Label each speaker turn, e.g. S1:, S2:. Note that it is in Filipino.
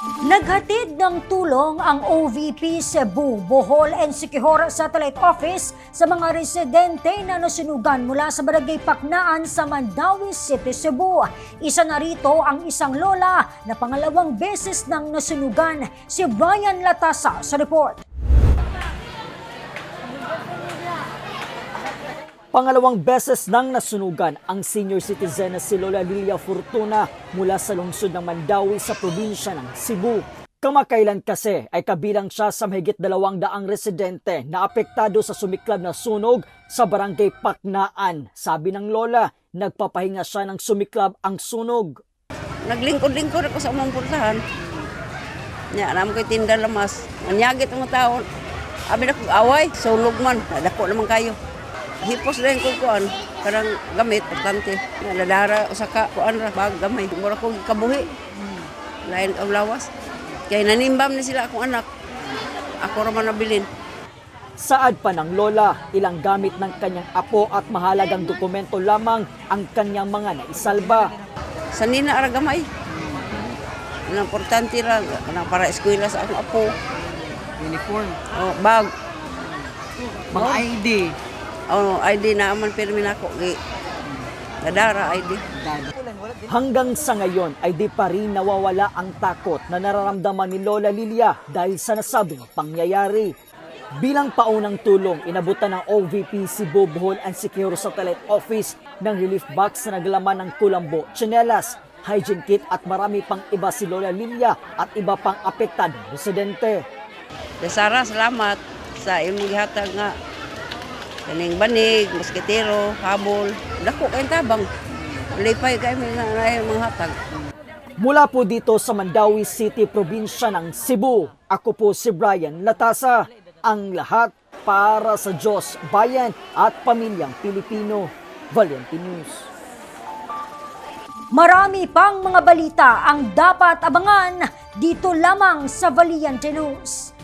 S1: Naghatid ng tulong ang OVP Cebu, Bohol and Siquijor Satellite Office sa mga residente na nasunugan mula sa Barangay Paknaan sa Mandawi City, Cebu. Isa na rito ang isang lola na pangalawang beses nang nasunugan, si Brian Latasa sa report.
S2: Pangalawang beses nang nasunugan ang senior citizen na si Lola Lilia Fortuna mula sa lungsod ng Mandawi sa probinsya ng Cebu. Kamakailan kasi ay kabilang siya sa mahigit dalawang daang residente na apektado sa sumiklab na sunog sa barangay Paknaan. Sabi ng Lola, nagpapahinga siya ng sumiklab ang sunog.
S3: Naglingkod-lingkod ako sa umang puntahan. Nya, alam ko tinda lamas. Nanyagit ang tao. Abi na away, sulog man. Dako naman kayo. Hipos na yung kukuan. Karang gamit, importante. Naladara, usaka, kuan ra, bag, gamay. Mura ko kabuhi. Lain ang lawas. Kaya nanimbam ni sila akong anak. Ako raman nabilin.
S2: Saad pa ng Lola, ilang gamit ng kanyang apo at mahalagang dokumento lamang ang kanyang mga naisalba.
S3: Sanina ara gamay. Ang importante ra, kanang para eskwela sa akong apo.
S4: uniform,
S3: Oh, bag.
S4: mga ID,
S3: Oh, ID na aman pirmi nako gi. Nadara ID.
S2: Hanggang sa ngayon ay di pa rin nawawala ang takot na nararamdaman ni Lola Lilia dahil sa nasabing pangyayari. Bilang paunang tulong, inabutan ng OVP Cebu Bohol and Secure Satellite Office ng relief box na naglaman ng kulambo, tsinelas, hygiene kit at marami pang iba si Lola Lilia at iba pang apektadong residente.
S3: De Sara, salamat sa imong gihatag nga kaning banig, moskitero, habol. Dako kay tabang. Lipay kay mga nga mga hatag.
S2: Mula po dito sa Mandawi City, probinsya ng Cebu, ako po si Brian Latasa. Ang lahat para sa Diyos, bayan at pamilyang Pilipino. Valiente News.
S1: Marami pang mga balita ang dapat abangan dito lamang sa Valiente News.